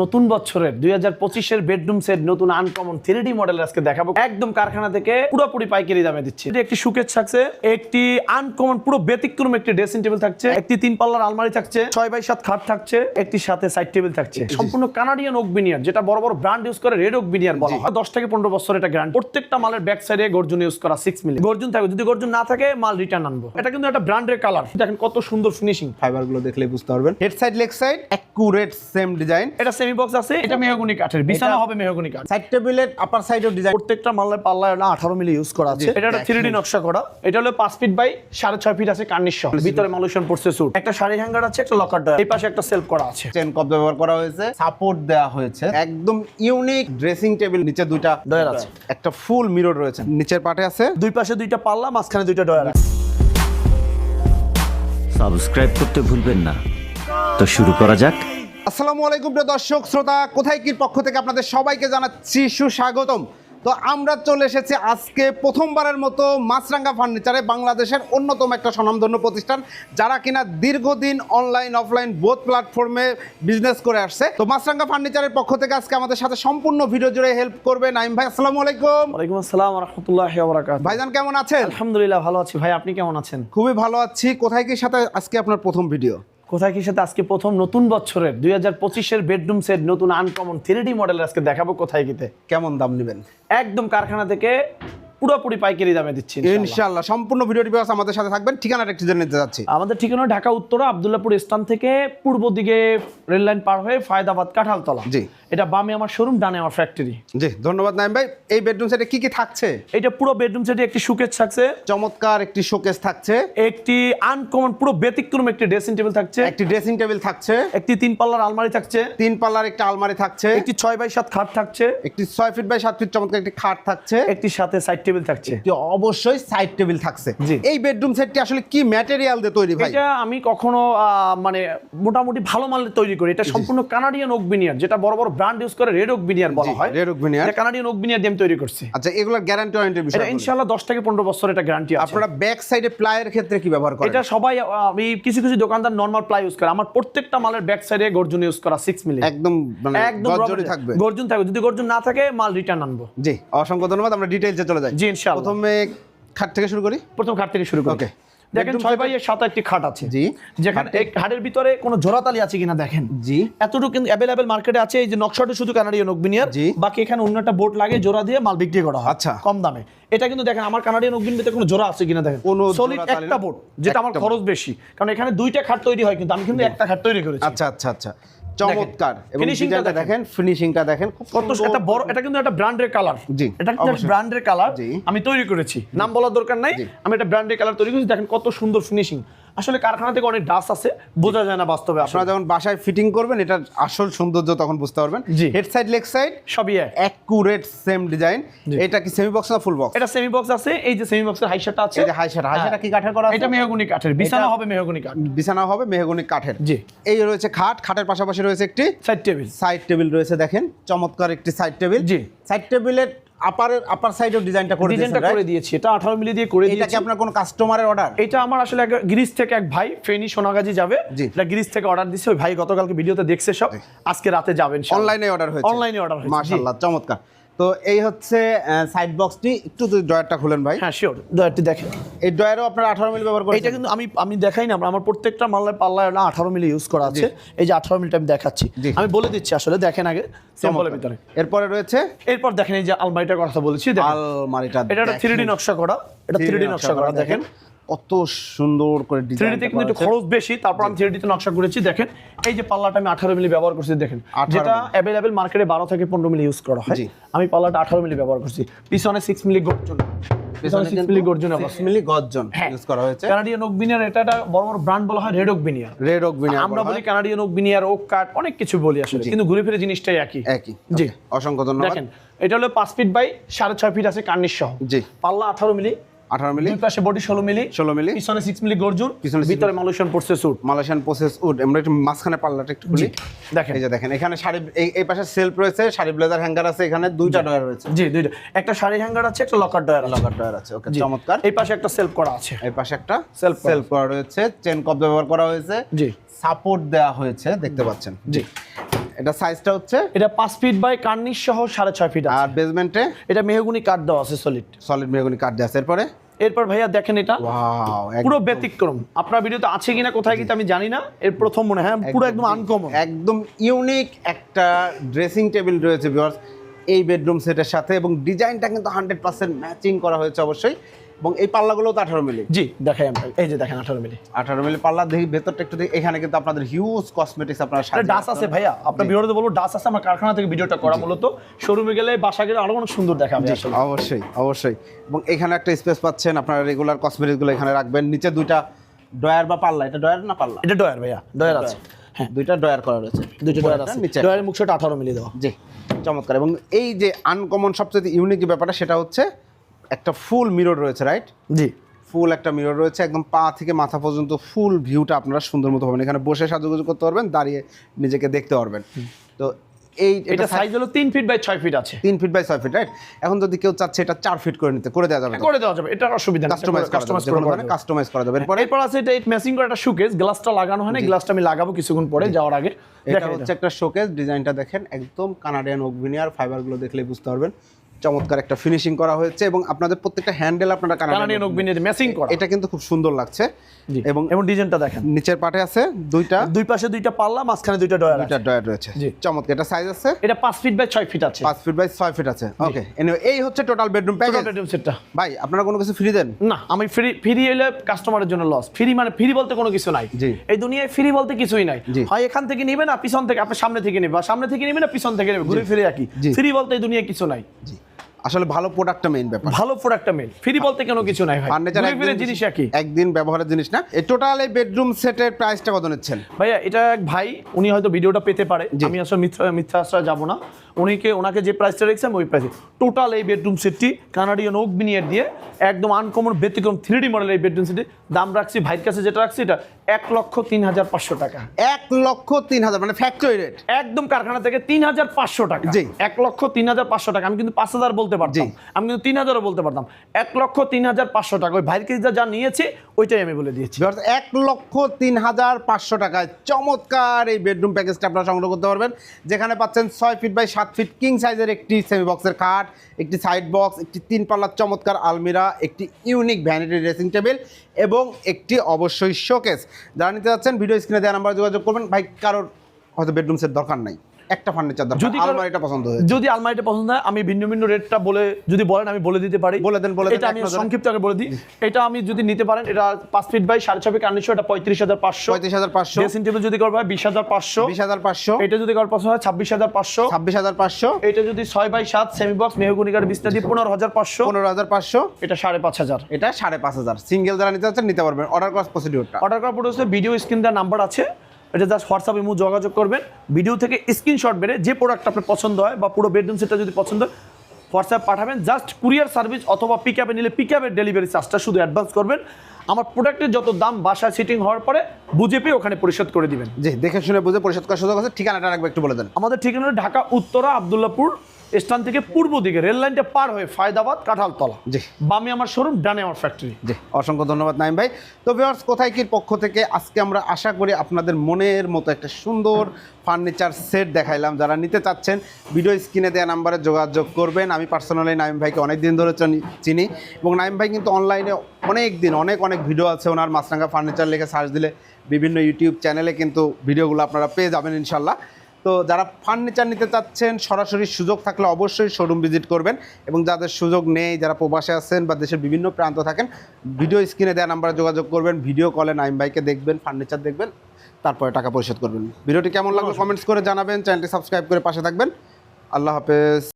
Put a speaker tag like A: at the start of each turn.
A: নতুন বছরের দুই হাজার পঁচিশের বেডরুম সেট নতুন আনকমন থ্রি ডি মডেল আজকে দেখাবো। একদম কারখানা থেকে পুরোপুরি পাইকারি দামে দিচ্ছে। একটি সুকেজ থাকছে। একটি আনকমন পুরো ব্যতিক্রম একটি ড্রেসিং টেবিল থাকছে। একটি তিন পাল্লার আলমারি থাকছে। ছয় বাই সাত খাট থাকছে। একটি সাথে সাইড টেবিল থাকছে। সম্পূর্ণ কানাডিয়ান ওক বিনিয়ার যেটা বড় বড় ব্র্যান্ড ইউজ করে রেড ওক বিনিয়ার বলা হয়। দশ থেকে পনেরো বছর এটা গ্যারান্টি প্রত্যেকটা মালের ব্যাক সাইডে গর্জন ইউজ করা সিক্স মিলি গর্জন থাকবে। যদি গর্জন না থাকে মাল রিটার্ন আনব। এটা কিন্তু একটা ব্র্যান্ডের কালার দেখেন কত সুন্দর ফিনিশিং
B: ফাইবারগুলো দেখলে বুঝতে পারবেন। Head side leg side accurate same design
A: এটা সেমি বক্স আছে এটা মেহগুনি কাঠের বিছানা হবে মেহগুনি কাঠ।
B: সাইড টেবিলের আপার সাইডও ডিজাইন
A: প্রত্যেকটা পাল্লায় না আঠারো মিলি ইউজ করা আছে। এটা একটা থ্রি ডি নকশা করা। এটা হলো পাঁচ ফিট বাই সাড়ে ছয় ফিট আছে কার্নিশ সহ। ভিতরে মালুশন পড়ছে সুট একটা শাড়ি হ্যাঙ্গার আছে একটা লকার ডয়ার এই পাশে একটা সেলফ করা আছে।
B: চেন কপ ব্যবহার করা হয়েছে সাপোর্ট দেওয়া হয়েছে। একদম ইউনিক ড্রেসিং টেবিল নিচে দুইটা
A: ডয়ার আছে।
B: একটা ফুল মিরর রয়েছে। নিচের পাটে আছে।
A: দুই পাশে দুইটা পাল্লা মাঝখানে দুইটা ডয়ার আছে।
C: সাবস্ক্রাইব করতে ভুলবেন না। তো শুরু করা যাক।
B: আসসালামু আলাইকুম প্রিয় দর্শক শ্রোতা কোথায় কি পক্ষ থেকে আপনাদের সবাইকে জানাচ্ছি সুস্বাগতম। তো আমরা চলে এসেছি আজকে প্রথমবারের মতো মাছরাঙ্গা ফার্নিচারে বাংলাদেশের অন্যতম একটা স্বনামধন্য প্রতিষ্ঠান যারা কিনা দীর্ঘদিন অনলাইন অফলাইন বোথ প্ল্যাটফর্মে বিজনেস করে আসছে। তো মাছরাঙ্গা ফার্নিচারের পক্ষ থেকে আজকে আমাদের সাথে সম্পূর্ণ ভিডিও জুড়ে হেল্প করবে নাইম ভাই আসসালামু আলাইকুম।
A: ওয়ালাইকুম আসসালাম রহমতুল্লাহ
B: ভাইজান কেমন আছেন?
A: আলহামদুলিল্লাহ ভালো আছি। ভাই আপনি কেমন আছেন?
B: খুবই ভালো আছি। কোথায় কি সাথে আজকে আপনার প্রথম ভিডিও
A: কোথায় কি সাথে আজকে প্রথম নতুন বছরের দুই হাজার পঁচিশের বেডরুম সেট নতুন আনকমন থ্রি ডি মডেল আজকে দেখাবো কোথায় কিতে।
B: কেমন দাম নেবেন?
A: একদম কারখানা থেকে পুরোপুরি পাইকারি দামে দিচ্ছি ইনশাআল্লাহ।
B: সম্পূর্ণ ভিডিওটি আমাদের সাথে থাকবেন। ঠিকানাটা একটু জেনে নিতে যাচ্ছি
A: আমাদের ঠিকানা ঢাকা উত্তরা আবদুল্লাপুর স্থান থেকে পূর্ব দিকে রেল লাইন পার হয়ে ফায়দাবাদ কাঁঠালতলা।
B: জি।
A: এটা বামে আমার শোরুম ডানে আমার ফ্যাক্টরি
B: জি ধন্যবাদ নাইম ভাই। এই বেডরুম সেটে কি কি থাকছে?
A: এটা পুরো বেডরুম সেটে একটি সুকেজ থাকছে।
B: চমৎকার একটি শোকেস থাকছে।
A: একটি আনকমন পুরো ব্যতিক্রম একটি ড্রেসিং টেবিল থাকছে।
B: একটি ড্রেসিং টেবিল থাকছে।
A: একটি তিন পাল্লার আলমারি থাকছে।
B: তিন পাল্লার একটা আলমারি থাকছে।
A: একটি ছয় বাই সাত খাট থাকছে।
B: একটি ছয় ফিট বাই সাত ফিট চমৎকার একটি খাট থাকছে।
A: একটি সাথে সাইড টেবিল থাকছে।
B: অবশ্যই সাইড টেবিল থাকছে। এই বেডরুম সেটটি আসলে কি ম্যাটেরিয়াল দিয়ে তৈরি ভাই?
A: এটা আমি কখনো মানে মোটামুটি ভালো মালের তৈরি করি। এটা সম্পূর্ণ কানাডিয়ান ওক বিনিয়ার যেটা বড় বড় ব্র্যান্ড ইউজ করে রেড ওক বিনিয়ার বলা হয়।
B: red oak veneer।
A: এটা কানাডিয়ান ওক বিনিয়ার দিয়ে আমি তৈরি করছি।
B: আচ্ছা এগুলোর গ্যারান্টি ওয়ারেন্টির বিষয়
A: এটা ইনশাআল্লাহ দশ থেকে পনেরো বছর এটা গ্যারান্টি আছে।
B: আপনারা ব্যাক সাইডে প্লাইয়ের ক্ষেত্রে কি ব্যবহার করেন?
A: এটা সবাই আমি কিছু কিছু দোকানদার নর্মাল প্লাই ইউজ করে। আমার প্রত্যেকটা মালের ব্যাক সাইডে গর্জন ইউজ করা সিক্স মিলি
B: একদম মানে
A: একদম
B: গর্জরি থাকবে।
A: গর্জন থাকবে। যদি গর্জন না থাকে মাল রিটার্ন আনব।
B: জি অসংখ্য ধন্যবাদ। আমরা ডিটেইলসে চলে যাই।
A: জি ইনশাআল্লাহ।
B: প্রথমে খাট থেকে শুরু করি?
A: প্রথম খাট থেকে শুরু করি।
B: Okay.
A: দেখেন ছয়
B: set-
A: বাই এর সাথে একটি খাট আছে।
B: জি।
A: যেখানে এই খাটের ভিতরে কোনো জোড়াতালি আছে কিনা দেখেন।
B: জি।
A: এতটুকু কিন্তু অ্যাভেলেবেল মার্কেটে আছে এই যে নকশাটা শুধু কানাডিয়ান অগ্বিনিয়ার
B: জি।
A: বাকি এখানে অন্য একটা বোর্ড লাগে জোড়া দিয়ে মাল বিক্রি করা হয়।
B: আচ্ছা।
A: কম দামে। এটা কিন্তু দেখেন আমার কানাডিয়ান অগ্বিনিতে কোনো জোড়া আছে কিনা দেখেন।
B: কোনো
A: সলিড একটা বোর্ড যেটা আমার খরচ বেশি। কারণ এখানে দুইটা খাট তৈরি হয় কিন্তু আমি কিন্তু একটা খাট তৈরি করেছি।
B: আচ্ছা আচ্ছা আচ্ছা। চমৎকার। এবং ডিজাইনটা
A: দেখেন।
B: ফিনিশিংটা দেখেন
A: কত এটা বড় এটা কিন্তু একটা ব্র্যান্ডের কালার
B: জি,
A: এটা কিন্তু। ব্র্যান্ডের কালার আমি তৈরি করেছি। নাম বলার দরকার নাই। আমি একটা ব্র্যান্ডের কালার তৈরি করেছি। দেখেন কত সুন্দর ফিনিশিং আসলে কারখানা থেকে অনেক ডাস আছে বোঝা যায় না বাস্তবে
B: আপনারা যখন বাসায় ফিটিং করবেন এটার আসল সৌন্দর্য তখন বুঝতে পারবেন।
A: জি।
B: হেড সাইড লেগ সাইড
A: সবই
B: অ্যাকুরেট সেম ডিজাইন এটা কি সেমি বক্স না ফুল বক্স
A: এটা সেমি বক্স আছে এই যে সেমি বক্সের হাইশাটা আছে।
B: এই যে হাই সেটা হাই সেটা কি কাঠের করা আছে?
A: এটা মেহগুনি কাঠের বিছানা হবে মেহগুনি কাঠ।
B: বিছানা হবে মেহগনি কাঠের।
A: জি।
B: এই রয়েছে খাট খাটের পাশাপাশি রয়েছে একটি
A: সাইড টেবিল
B: সাইড টেবিল রয়েছে দেখেন। চমৎকার একটি সাইড টেবিল
A: জি।
B: সাইড টেবিলের আপারের আপার সাইডের ডিজাইনটা করে
A: ডিজাইনটা করে দিয়েছি। এটা 18 মিলি দিয়ে করে
B: এটা কি
A: দিয়েছি।
B: আপনার কোনো কাস্টমারের অর্ডার
A: এটা আমার আসলে এক গ্রিস থেকে এক ভাই ফেনী সোনাগাজী যাবে। এটা গ্রিস থেকে অর্ডার দিয়েছে ওই ভাই গতকালকে ভিডিওতে দেখছে সব। আজকে রাতে যাবেন
B: অনলাইনে অর্ডার হয়েছে।
A: অনলাইনে অর্ডার হয়েছে।
B: মাশাআল্লাহ চমৎকার। তো এই হচ্ছে সাইড বক্সটি একটু যদি ড্রয়ারটা খুলেন ভাই।
A: হ্যাঁ শিওর দয়াটি দেখেন।
B: এই ড্রয়ারও আপনার 18 মিলি ব্যবহার করেন
A: এটা কিন্তু আমি আমি দেখাই না আমার প্রত্যেকটা মাল্লায় পাল্লায় না আঠারো মিলি ইউজ করা আছে। এই যে আঠারো মিলিটা আমি দেখাচ্ছি। আমি বলে দিচ্ছি আসলে দেখেন আগে স্যাম্পলের ভিতরে।
B: এরপরে রয়েছে?
A: এরপর দেখেন এই যে আলমারিটার কথা বলেছি
B: আলমারিটা
A: এটা থ্রি ডি নকশা করা এটা থ্রি ডি নকশা করা দেখেন।
B: কত সুন্দর করে
A: থ্রি
B: ডিজাইন
A: ডিতে কিন্তু একটু খরচ বেশি তারপর আমি থ্রি ডিতে নকশা করেছি দেখেন। এই যে পাল্লাটা আমি আঠারো মিলি ব্যবহার করছি দেখেন। যেটা অ্যাভেলেবেল মার্কেটে বারো থেকে পনেরো মিলি ইউজ করা হয়। আমি পাল্লাটা আঠারো মিলি ব্যবহার করছি। পিছনে সিক্স মিলি গর্জন। পিছনে সিক্স মিলি গর্জন
B: মিলি গর্জন
A: হ্যাঁ।
B: ইউজ করা হয়েছে।
A: কানাডিয়ান ওক বিনিয়ার এটা একটা বড় বড় ব্র্যান্ড বলা হয় red oak veneer
B: red oak বিনি
A: আমরা বলি Canadian oak veneer oak cut অনেক কিছু বলি আসলে। কিন্তু ঘুরে ফিরে জিনিসটাই একই।
B: একই।
A: জি।
B: অসংখ্য ধন্যবাদ।
A: দেখেন এটা হলো পাঁচ ফিট বাই সাড়ে ছয় ফিট আছে কার্নিশ সহ।
B: জি।
A: পাল্লা আঠারো মিলি
B: 18 মিলি।
A: দুই পাশে বডি ষোলো মিলি।
B: 16 মিলি।
A: পিছনে সিক্স মিলি গর্জুন।
B: পিছনে
A: ভিতরে মালয়েশিয়ান পড়ছে সুট
B: মালয়েশিয়ান প্রসেস উড আমরা একটু মাঝখানে পাল্লাটা একটু খুলি।
A: দেখেন।
B: এই যে দেখেন এখানে শাড়ি এই পাশে সেলফ রয়েছে শাড়ি ব্লেজার হ্যাঙ্গার আছে এখানে দুইটা ডয়ার রয়েছে।
A: জি দুইটা। একটা শাড়ি হ্যাঙ্গার আছে একটা লকার ডয়ার
B: লগার ডয়ার আছে ওকে চমৎকার।
A: এই পাশে একটা সেলফ করা আছে।
B: এই পাশে একটা
A: করা
B: সেলফ করা রয়েছে চেন কপ ব্যবহার করা হয়েছে
A: জি।
B: সাপোর্ট দেওয়া হয়েছে দেখতে পাচ্ছেন।
A: জি।
B: এটা সাইজটা হচ্ছে?
A: এটা পাঁচ ফিট বাই কার্নিশ সহ সাড়ে ছয় ফিট
B: আর বেসমেন্টে
A: এটা মেহগুনি কাঠ দেওয়া আছে সলিড
B: সলিড মেহগনি কাঠ দেওয়া আছে। এরপরে?
A: এরপর ভাইয়া দেখেন এটা। পুরো ব্যতিক্রম। আপনার ভিডিওতে আছে কিনা কোথায় কিন্তু আমি জানি না। এর প্রথম মনে হয়। পুরো একদম আনকমন
B: একদম ইউনিক একটা ড্রেসিং টেবিল রয়েছে ভিউয়ার্স এই বেডরুম সেটের সাথে এবং ডিজাইনটা কিন্তু হান্ড্রেড পার্সেন্ট ম্যাচিং করা হয়েছে অবশ্যই। এবং এই পাল্লাগুলো তো আঠারো মিলি?
A: জি দেখাই আমরা এই যে দেখেন আঠারো মিলি।
B: আঠারো মিলি পাল্লা দেখি ভেতরটা একটু দেখি। এখানে কিন্তু আপনাদের হিউজ কসমেটিক্স আপনার সাজিয়ে
A: ডাস আছে ভাইয়া। আপনার ভিডিওতে বলব ডাস আছে আমার কারখানা থেকে ভিডিওটা করা মূলত। শোরুমে গেলে বাসা গেলে আরও অনেক সুন্দর দেখাবে
B: অবশ্যই অবশ্যই। এবং এখানে একটা স্পেস পাচ্ছেন আপনারা রেগুলার কসমেটিক্সগুলো এখানে রাখবেন। নিচে দুইটা ডয়ার বা পাল্লা এটা ডয়ার না পাল্লা?
A: এটা ডয়ার ভাইয়া ডয়ার আছে। হ্যাঁ।
B: দুইটা ডয়ার করা রয়েছে।
A: দুইটা ডয়ার আছে।
B: নিচে
A: ডয়ারের মুখটা আঠারো মিলি দেওয়া।
B: জি চমৎকার। এবং এই যে আনকমন সবচেয়ে ইউনিক ব্যাপারটা সেটা হচ্ছে একটা ফুল মিরর রয়েছে রাইট
A: জি।
B: ফুল একটা মিরর রয়েছে একদম পা থেকে মাথা পর্যন্ত ফুল ভিউটা আপনারা সুন্দর মতো পাবেন। এখানে বসে সাজুগুজু করতে পারবেন দাঁড়িয়ে নিজেকে দেখতে পারবেন। তো এই
A: এটা সাইজ হলো তিন ফিট বাই ছয় ফিট আছে।
B: তিন ফিট বাই ছয় ফিট রাইট এখন যদি কেউ চাচ্ছে এটা চার ফিট করে নিতে করে দেওয়া যাবে
A: করে দেওয়া যাবে এটা অসুবিধা নেই
B: কাস্টমাইজ
A: কাস্টমাইজ করে যাবে।
B: কাস্টমাইজ করা যাবে। এরপরে
A: এরপর আছে এটা ম্যাচিং করা একটা শোকেস গ্লাসটা লাগানো হয় না গ্লাসটা আমি লাগাবো কিছুক্ষণ পরে যাওয়ার আগে।
B: এটা হচ্ছে একটা শোকেস ডিজাইনটা দেখেন একদম কানাডিয়ান ওকভিনিয়ার ফাইবারগুলো দেখলেই বুঝতে পারবেন। চমৎকার একটা ফিনিশিং করা হয়েছে এবং আপনাদের প্রত্যেকটা হ্যান্ডেল আপনারা
A: কানাডিয়ান অগ্নিতে ম্যাচিং করা।
B: এটা কিন্তু খুব সুন্দর লাগছে। এবং
A: এবং ডিজাইনটা দেখেন।
B: নিচের পাটে আছে দুইটা।
A: দুই পাশে দুইটা পাল্লা মাঝখানে দুইটা ডয়ার
B: দুইটা ডয়ার রয়েছে। চমৎকার এটা সাইজ আছে?
A: এটা পাঁচ ফিট বাই ছয় ফিট আছে।
B: পাঁচ ফিট বাই ছয় ফিট আছে। ওকে এনিওয়ে এই হচ্ছে টোটাল বেডরুম প্যাকেজ
A: বেডরুম সেটটা
B: ভাই আপনারা কোনো কিছু ফ্রি দেন?
A: না আমি ফ্রি ফ্রি এলে কাস্টমারের জন্য লস ফ্রি মানে ফ্রি বলতে কোনো কিছু নাই। এই দুনিয়ায় ফ্রি বলতে কিছুই নাই। হয় এখান থেকে নিবে না পিছন থেকে আপনি সামনে থেকে নেবে বা সামনে থেকে নেবে না পিছন থেকে নেবে ঘুরে ফিরে একই। ফ্রি বলতে এই দুনিয়ায় কিছু নাই।
B: জি। আসলে ভালো প্রোডাক্টটা মেইন ব্যাপার।
A: ভালো প্রোডাক্টটা মেইন ফ্রি বলতে কোনো কিছু নাই ভাই?
B: ফার্নিচার
A: ফ্রি জিনিস একই।
B: একদিন ব্যবহারের জিনিস না। এই টোটাল এই বেডরুম সেটের প্রাইসটা কত নিচ্ছেন?
A: ভাইয়া এটা এক ভাই উনি হয়তো ভিডিওটা পেতে পারে। আমি আসলে মিথ্যা মিথ্যা আশ্রয় যাব না। উনিকে ওনাকে যে প্রাইসটা রেখেছি আমি ওই প্রাইসে টোটাল এই বেডরুম সেটটি কানাডিয়ান ওক বিনিয়ার দিয়ে একদম আনকমন ব্যতিক্রম থ্রি ডি মডেলের এই বেডরুম সেটটি দাম রাখছি ভাইয়ের কাছে যেটা রাখছি এটা এক লক্ষ তিন হাজার পাঁচশো টাকা।
B: এক লক্ষ তিন হাজার মানে ফ্যাক্টরি রেট
A: একদম কারখানা থেকে তিন হাজার পাঁচশো টাকা।
B: জি।
A: এক লক্ষ তিন হাজার পাঁচশো টাকা। আমি কিন্তু পাঁচ হাজার বলতে
B: পারছি
A: আমি কিন্তু তিন হাজারও বলতে পারতাম। এক লক্ষ তিন হাজার পাঁচশো টাকা। ওই ভাইয়ের কাছে যা নিয়েছি ওইটাই আমি বলে দিয়েছি।
B: এক লক্ষ তিন হাজার পাঁচশো টাকায় চমৎকার এই বেডরুম প্যাকেজটা আপনারা সংগ্রহ করতে পারবেন। যেখানে পাচ্ছেন ছয় ফিট বাই সাত ফিট কিং সাইজের একটি সেমি বক্সের খাট, একটি সাইড বক্স একটি তিন পাল্লার চমৎকার আলমিরা, একটি ইউনিক ভ্যানিটি ড্রেসিং টেবিল এবং একটি অবশ্যই শোকেস যারা নিতে যাচ্ছেন ভিডিও স্ক্রিনে দেওয়া নাম্বার যোগাযোগ করবেন। ভাই, কারোর হয়তো বেডরুম সেট দরকার নাই। একটা ফার্নিচার দরকার।
A: যদি
B: আলমারিটা পছন্দ হয়েছে।
A: যদি আলমারিটা পছন্দ হয় আমি ভিন্ন ভিন্ন রেটটা বলে যদি বলেন আমি বলে দিতে পারি।
B: বলে দেন, বলে দেন,
A: এটা আমি সংক্ষিপ্ত আগে বলে দিই। এটা আমি যদি নিতে পারেন এটা পাঁচ ফিট বাই সাড়ে ছয় ফিট আড়াইশো এটা পঁয়ত্রিশ হাজার পাঁচশো।
B: পঁয়ত্রিশ হাজার পাঁচশো।
A: ড্রেসিং টেবিল যদি করব হয় বিশ হাজার পাঁচশো।
B: বিশ হাজার পাঁচশো।
A: এটা যদি কারোর পছন্দ হয় ছাব্বিশ হাজার পাঁচশো।
B: ছাব্বিশ হাজার পাঁচশো।
A: এটা যদি ছয় বাই সাত সেমি বক্স মেহগুনিকার বিস্তার দিয়ে পনেরো হাজার পাঁচশো।
B: পনেরো হাজার পাঁচশো।
A: এটা সাড়ে পাঁচ হাজার।
B: এটা সাড়ে পাঁচ হাজার। সিঙ্গেল যারা নিতে চাচ্ছেন নিতে পারবেন। অর্ডার করার প্রসিডিউরটা
A: অর্ডার করার পরে হচ্ছে ভিডিও স্ক্রিন দেওয়ার নাম্বার আছে। এটা জাস্ট হোয়াটসঅ্যাপ ইমু যোগাযোগ করবেন। ভিডিও থেকে স্ক্রিনশট বেড়ে যে প্রোডাক্ট আপনার পছন্দ হয় বা পুরো বেডরুম সেটটা যদি পছন্দ হয় হোয়াটসঅ্যাপ পাঠাবেন। জাস্ট কুরিয়ার সার্ভিস অথবা পিক আপে নিলে পিক আপের ডেলিভারি চার্জটা শুধু অ্যাডভান্স করবেন। আমার প্রোডাক্টের যত দাম বাসায় সিটিং হওয়ার পরে বুঝে পেয়ে ওখানে পরিশোধ করে দিবেন।
B: জি দেখে শুনে বুঝে পরিশোধ করার সুযোগ আছে। ঠিকানাটা রাখবে একটু বলে দেন।
A: আমাদের ঠিকানা ঢাকা উত্তরা আবদুল্লাপুর স্থান থেকে পূর্ব দিকে রেল লাইনটা পার হয়ে ফায়দাবাদ কাঁঠালতলা।
B: জি।
A: বামে আমার শোরুম ডানে আমার ফ্যাক্টরি
B: জি অসংখ্য ধন্যবাদ নাইম ভাই। তো ভিউয়ার্স কোথায় কির পক্ষ থেকে আজকে আমরা আশা করি আপনাদের মনের মতো একটা সুন্দর ফার্নিচার সেট দেখাইলাম। যারা নিতে চাচ্ছেন ভিডিও স্ক্রিনে দেওয়া নাম্বারে যোগাযোগ করবেন। আমি পার্সোনালি নাইম ভাইকে অনেক দিন ধরে চিনি- চিনি। এবং নাইম ভাই কিন্তু অনলাইনে অনেক দিন অনেক অনেক ভিডিও আছে ওনার মাছরাঙ্গা ফার্নিচার লিখে সার্চ দিলে বিভিন্ন ইউটিউব চ্যানেলে কিন্তু ভিডিওগুলো আপনারা পেয়ে যাবেন ইনশাল্লাহ। তো যারা ফার্নিচার নিতে চাচ্ছেন সরাসরি সুযোগ থাকলে অবশ্যই শোরুম ভিজিট করবেন এবং যাদের সুযোগ নেই যারা প্রবাসে আছেন বা দেশের বিভিন্ন প্রান্ত থাকেন ভিডিও স্ক্রিনে দেওয়া নাম্বারে যোগাযোগ করবেন ভিডিও কলে নাইম ভাইকে দেখবেন ফার্নিচার দেখবেন তারপরে টাকা পরিশোধ করবেন। ভিডিওটি কেমন লাগল কমেন্টস করে জানাবেন চ্যানেলটি সাবস্ক্রাইব করে পাশে থাকবেন। আল্লাহ হাফেজ।